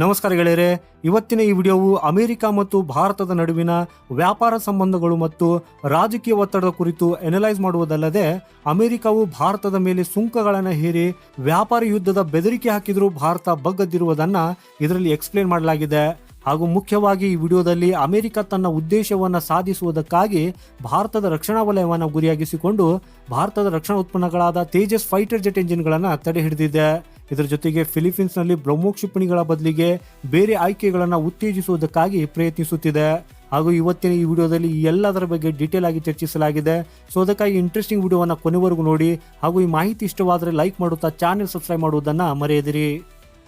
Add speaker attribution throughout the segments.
Speaker 1: ನಮಸ್ಕಾರ ಗೆಳೆಯರೆ, ಇವತ್ತಿನ ಈ ವಿಡಿಯೋವು ಅಮೆರಿಕ ಮತ್ತು ಭಾರತದ ನಡುವಿನ ವ್ಯಾಪಾರ ಸಂಬಂಧಗಳು ಮತ್ತು ರಾಜಕೀಯ ಒತ್ತಡದ ಕುರಿತು ಎನಲೈಸ್ ಮಾಡುವುದಲ್ಲದೆ, ಅಮೆರಿಕವು ಭಾರತದ ಮೇಲೆ ಸುಂಕಗಳನ್ನು ಹೇರಿ ವ್ಯಾಪಾರ ಯುದ್ಧದ ಬೆದರಿಕೆ ಹಾಕಿದರೂ ಭಾರತ ಬಗ್ಗದಿರುವುದನ್ನು ಇದರಲ್ಲಿ ಎಕ್ಸ್ಪ್ಲೇನ್ ಮಾಡಲಾಗಿದೆ. ಹಾಗೂ ಮುಖ್ಯವಾಗಿ ಈ ವಿಡಿಯೋದಲ್ಲಿ ಅಮೆರಿಕ ತನ್ನ ಉದ್ದೇಶವನ್ನು ಸಾಧಿಸುವುದಕ್ಕಾಗಿ ಭಾರತದ ರಕ್ಷಣಾ ವಲಯವನ್ನು ಗುರಿಯಾಗಿಸಿಕೊಂಡು ಭಾರತದ ರಕ್ಷಣಾ ಉತ್ಪನ್ನಗಳಾದ ತೇಜಸ್ ಫೈಟರ್ ಜೆಟ್ ಎಂಜಿನ್ಗಳನ್ನು ತಡೆ ಹಿಡಿದಿದೆ. ಇದರ ಜೊತೆಗೆ ಫಿಲಿಪೀನ್ಸ್ನಲ್ಲಿ ಬ್ರಹ್ಮೋ ಕ್ಷಿಪಣಿಗಳ ಬದಲಿಗೆ ಬೇರೆ ಆಯ್ಕೆಗಳನ್ನು ಉತ್ತೇಜಿಸುವುದಕ್ಕಾಗಿ ಪ್ರಯತ್ನಿಸುತ್ತಿದೆ. ಹಾಗೂ ಇವತ್ತಿನ ಈ ವಿಡಿಯೋದಲ್ಲಿ ಎಲ್ಲದರ ಬಗ್ಗೆ ಡೀಟೇಲ್ ಆಗಿ ಚರ್ಚಿಸಲಾಗಿದೆ. ಸೊ ಅದಕ್ಕಾಗಿ ಇಂಟ್ರೆಸ್ಟಿಂಗ್ ವಿಡಿಯೋವನ್ನು ಕೊನೆವರೆಗೂ ನೋಡಿ ಹಾಗೂ ಈ ಮಾಹಿತಿ ಇಷ್ಟವಾದರೆ ಲೈಕ್ ಮಾಡುತ್ತಾ ಚಾನೆಲ್ ಸಬ್ಸ್ಕ್ರೈಬ್ ಮಾಡುವುದನ್ನು ಮರೆಯದಿರಿ.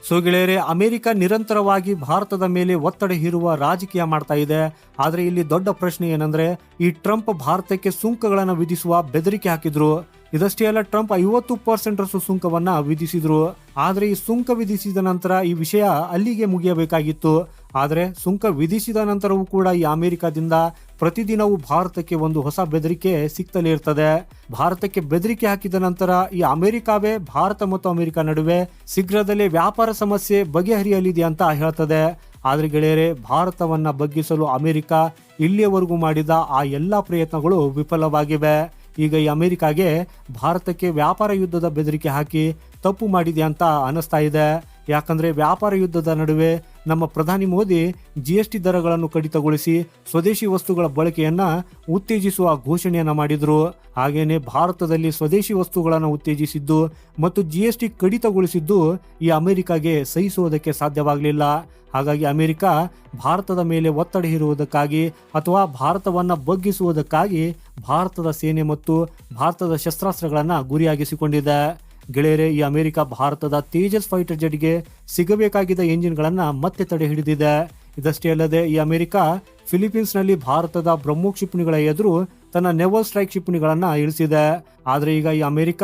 Speaker 1: ಸೊ ಗೆಳೆಯರೆ, ಅಮೆರಿಕ ನಿರಂತರವಾಗಿ ಭಾರತದ ಮೇಲೆ ಒತ್ತಡ ಹೇರುವ ರಾಜಕೀಯ ಮಾಡ್ತಾ ಇದೆ. ಆದರೆ ಇಲ್ಲಿ ದೊಡ್ಡ ಪ್ರಶ್ನೆ ಏನಂದ್ರೆ, ಈ ಟ್ರಂಪ್ ಭಾರತಕ್ಕೆ ಸುಂಕಗಳನ್ನು ವಿಧಿಸುವ ಬೆದರಿಕೆ ಹಾಕಿದ್ರು. ಇದಷ್ಟೇ ಅಲ್ಲ, ಟ್ರಂಪ್ ಐವತ್ತು ಪರ್ಸೆಂಟ್ ರಷ್ಟು ಸುಂಕವನ್ನ ವಿಧಿಸಿದ್ರು. ಆದರೆ ಈ ಸುಂಕ ವಿಧಿಸಿದ ನಂತರ ಈ ವಿಷಯ ಅಲ್ಲಿಗೆ ಮುಗಿಯಬೇಕಾಗಿತ್ತು. ಆದರೆ ಸುಂಕ ವಿಧಿಸಿದ ನಂತರವೂ ಕೂಡ ಈ ಅಮೆರಿಕದಿಂದ ಪ್ರತಿದಿನವೂ ಭಾರತಕ್ಕೆ ಒಂದು ಹೊಸ ಬೆದರಿಕೆ ಸಿಗ್ತಲೇ ಇರ್ತದೆ. ಭಾರತಕ್ಕೆ ಬೆದರಿಕೆ ಹಾಕಿದ ನಂತರ ಈ ಅಮೆರಿಕವೇ ಭಾರತ ಮತ್ತು ಅಮೆರಿಕ ನಡುವೆ ಶೀಘ್ರದಲ್ಲೇ ವ್ಯಾಪಾರ ಸಮಸ್ಯೆ ಬಗೆಹರಿಯಲಿದೆ ಅಂತ ಹೇಳ್ತದೆ. ಆದರೆ ಗೆಳೆಯರೆ, ಭಾರತವನ್ನ ಬಗ್ಗಿಸಲು ಅಮೆರಿಕ ಇಲ್ಲಿಯವರೆಗೂ ಮಾಡಿದ ಆ ಎಲ್ಲಾ ಪ್ರಯತ್ನಗಳು ವಿಫಲವಾಗಿವೆ. ಈಗ ಈ ಅಮೆರಿಕಗೆ ಭಾರತಕ್ಕೆ ವ್ಯಾಪಾರ ಯುದ್ಧದ ಬೆದರಿಕೆ ಹಾಕಿ ತಪ್ಪು ಮಾಡಿದೆ ಅಂತ ಅನಿಸ್ತಾ ಇದೆ. ಯಾಕಂದ್ರೆ ವ್ಯಾಪಾರ ಯುದ್ಧದ ನಡುವೆ ನಮ್ಮ ಪ್ರಧಾನಿ ಮೋದಿ ಜಿ ಎಸ್ ಟಿ ದರಗಳನ್ನು ಕಡಿತಗೊಳಿಸಿ ಸ್ವದೇಶಿ ವಸ್ತುಗಳ ಬಳಕೆಯನ್ನ ಉತ್ತೇಜಿಸುವ ಘೋಷಣೆಯನ್ನ ಮಾಡಿದ್ರು. ಹಾಗೇನೆ ಭಾರತದಲ್ಲಿ ಸ್ವದೇಶಿ ವಸ್ತುಗಳನ್ನು ಉತ್ತೇಜಿಸಿದ್ದು ಮತ್ತು ಜಿ ಎಸ್ ಟಿ ಕಡಿತಗೊಳಿಸಿದ್ದು ಈ ಅಮೆರಿಕಾಗೆ ಸಹಿಸುವುದಕ್ಕೆ ಸಾಧ್ಯವಾಗಲಿಲ್ಲ. ಹಾಗಾಗಿ ಅಮೆರಿಕ ಭಾರತದ ಮೇಲೆ ಒತ್ತಡ ಹೇರುವುದಕ್ಕಾಗಿ ಅಥವಾ ಭಾರತವನ್ನ ಬಗ್ಗಿಸುವುದಕ್ಕಾಗಿ ಭಾರತದ ಸೇನೆ ಮತ್ತು ಭಾರತದ ಶಸ್ತ್ರಾಸ್ತ್ರಗಳನ್ನು ಗುರಿಯಾಗಿಸಿಕೊಂಡಿದೆ. ಗೆಳೆಯರೆ, ಈ ಅಮೆರಿಕ ಭಾರತದ ತೇಜಸ್ ಫೈಟರ್ ಜೆಟ್ಗೆ ಸಿಗಬೇಕಾಗಿದ್ದ ಎಂಜಿನ್ಗಳನ್ನು ಮತ್ತೆ ತಡೆ ಹಿಡಿದಿದೆ. ಇದಷ್ಟೇ ಅಲ್ಲದೆ, ಈ ಅಮೆರಿಕ ಫಿಲಿಪೀನ್ಸ್ನಲ್ಲಿ ಭಾರತದ ಬ್ರಹ್ಮೋ ಕ್ಷಿಪಣಿಗಳ ಎದುರು ತನ್ನ ನೆವಲ್ ಸ್ಟ್ರೈಕ್ ಕ್ಷಿಪಣಿಗಳನ್ನು ಇಳಿಸಿದೆ. ಆದರೆ ಈಗ ಈ ಅಮೆರಿಕ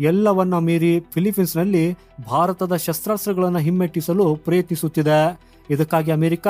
Speaker 1: ಎಲ್ಲವನ್ನ ಮೀರಿ ಫಿಲಿಪೀನ್ಸ್ನಲ್ಲಿ ಭಾರತದ ಶಸ್ತ್ರಾಸ್ತ್ರಗಳನ್ನು ಹಿಮ್ಮೆಟ್ಟಿಸಲು ಪ್ರಯತ್ನಿಸುತ್ತಿದೆ. ಇದಕ್ಕಾಗಿ ಅಮೆರಿಕ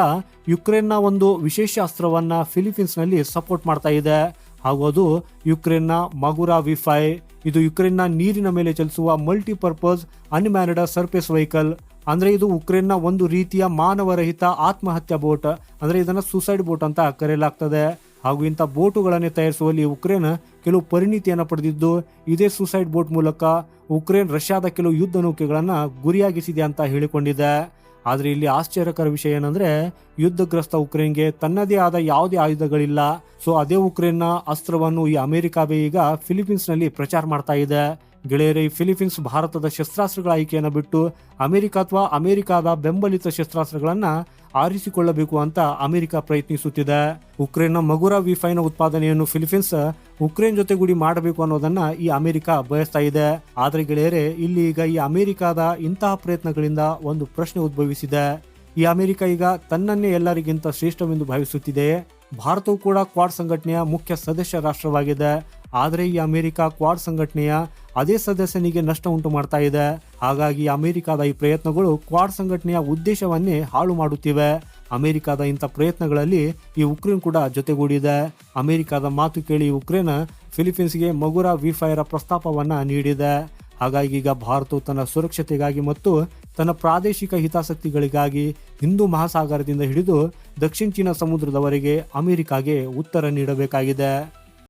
Speaker 1: ಯುಕ್ರೇನ್ನ ಒಂದು ವಿಶೇಷ ಅಸ್ತ್ರವನ್ನ ಫಿಲಿಪೀನ್ಸ್ನಲ್ಲಿ ಸಪೋರ್ಟ್ ಮಾಡ್ತಾ ಇದೆ. ಹಾಗೂ ಅದು ಯುಕ್ರೇನ್ನ ಮಗುರಾ ವಿಫೈ. ಇದು ಯುಕ್ರೇನ್ನ ನೀರಿನ ಮೇಲೆ ಚಲಿಸುವ ಮಲ್ಟಿಪರ್ಪಸ್ ಅನ್ಮ್ಯಾನಡ ಸರ್ಫೇಸ್ ವೆಹಿಕಲ್ ಅಂದ್ರೆ ಇದು ಉಕ್ರೇನ್ನ ಒಂದು ರೀತಿಯ ಮಾನವರಹಿತ ಆತ್ಮಹತ್ಯಾ ಬೋಟ್. ಅಂದ್ರೆ ಇದನ್ನ ಸೂಸೈಡ್ ಬೋಟ್ ಅಂತ ಕರೆಯಲಾಗ್ತದೆ. ಹಾಗೂ ಇಂಥ ಬೋಟುಗಳನ್ನೇ ತಯಾರಿಸುವಲ್ಲಿ ಉಕ್ರೇನ್ ಕೆಲವು ಪರಿಣಿತಿಯನ್ನು ಪಡೆದಿದ್ದು, ಇದೇ ಸುಸೈಡ್ ಬೋಟ್ ಮೂಲಕ ಉಕ್ರೇನ್ ರಷ್ಯಾದ ಕೆಲವು ಯುದ್ಧ ನೌಕೆಗಳನ್ನು ಗುರಿಯಾಗಿಸಿದೆ ಅಂತ ಹೇಳಿಕೊಂಡಿದೆ. ಆದ್ರೆ ಇಲ್ಲಿ ಆಶ್ಚರ್ಯಕರ ವಿಷಯ ಏನಂದ್ರೆ ಯುದ್ಧಗ್ರಸ್ತ ಉಕ್ರೇನ್ಗೆ ತನ್ನದೇ ಆದ ಯಾವುದೇ ಆಯುಧಗಳಿಲ್ಲ. ಸೊ ಅದೇ ಉಕ್ರೇನ್ನ ಅಸ್ತ್ರವನ್ನು ಈ ಅಮೆರಿಕವೇ ಈಗ ಫಿಲಿಪೀನ್ಸ್ನಲ್ಲಿ ಪ್ರಚಾರ ಮಾಡ್ತಾ ಇದೆ. ಗೆಳೆಯರೇ, ಫಿಲಿಪೀನ್ಸ್ ಭಾರತದ ಶಸ್ತ್ರಾಸ್ತ್ರಗಳ ಆಯ್ಕೆಯನ್ನು ಬಿಟ್ಟು ಅಮೆರಿಕ ಅಥವಾ ಅಮೆರಿಕದ ಬೆಂಬಲಿತ ಶಸ್ತ್ರಾಸ್ತ್ರಗಳನ್ನು ಆರಿಸಿಕೊಳ್ಳಬೇಕು ಅಂತ ಅಮೆರಿಕ ಪ್ರಯತ್ನಿಸುತ್ತಿದೆ. ಉಕ್ರೇನ್ನ ಮಗುರ ವಿಫೈನ ಉತ್ಪಾದನೆಯನ್ನು ಫಿಲಿಪೀನ್ಸ್ ಉಕ್ರೇನ್ ಜೊತೆಗೂಡಿ ಮಾಡಬೇಕು ಅನ್ನೋದನ್ನ ಈ ಅಮೆರಿಕ ಬಯಸ್ತಾ ಇದೆ. ಆದರೆ ಗೆಳೆಯರೇ, ಇಲ್ಲಿ ಈಗ ಈ ಅಮೆರಿಕದ ಇಂತಹ ಪ್ರಯತ್ನಗಳಿಂದ ಒಂದು ಪ್ರಶ್ನೆ ಉದ್ಭವಿಸಿದೆ. ಈ ಅಮೆರಿಕ ಈಗ ತನ್ನನ್ನೇ ಎಲ್ಲರಿಗಿಂತ ಶ್ರೇಷ್ಠವೆಂದು ಭಾವಿಸುತ್ತಿದೆ. ಭಾರತವು ಕೂಡ ಕ್ವಾಡ್ ಸಂಘಟನೆಯ ಮುಖ್ಯ ಸದಸ್ಯ ರಾಷ್ಟ್ರವಾಗಿದೆ. ಆದರೆ ಈ ಅಮೆರಿಕ ಕ್ವಾಡ್ ಸಂಘಟನೆಯ ಅದೇ ಸದಸ್ಯನಿಗೆ ನಷ್ಟ ಉಂಟು ಮಾಡ್ತಾ ಇದೆ. ಹಾಗಾಗಿ ಅಮೆರಿಕದ ಈ ಪ್ರಯತ್ನಗಳು ಕ್ವಾಡ್ ಸಂಘಟನೆಯ ಉದ್ದೇಶವನ್ನೇ ಹಾಳು ಮಾಡುತ್ತಿವೆ. ಅಮೆರಿಕದ ಇಂಥ ಪ್ರಯತ್ನಗಳಲ್ಲಿ ಈ ಉಕ್ರೇನ್ ಕೂಡ ಜೊತೆಗೂಡಿದೆ. ಅಮೆರಿಕದ ಮಾತು ಕೇಳಿ ಉಕ್ರೇನ್ ಫಿಲಿಪೀನ್ಸ್ಗೆ ಮಗುರ ವಿಫೈರ ಪ್ರಸ್ತಾಪವನ್ನು ನೀಡಿದೆ. ಹಾಗಾಗಿ ಈಗ ಭಾರತವು ತನ್ನ ಸುರಕ್ಷತೆಗಾಗಿ ಮತ್ತು ತನ್ನ ಪ್ರಾದೇಶಿಕ ಹಿತಾಸಕ್ತಿಗಳಿಗಾಗಿ ಹಿಂದೂ ಮಹಾಸಾಗರದಿಂದ ಹಿಡಿದು ದಕ್ಷಿಣ ಚೀನಾ ಸಮುದ್ರದವರೆಗೆ ಅಮೆರಿಕಾಗೆ ಉತ್ತರ ನೀಡಬೇಕಾಗಿದೆ.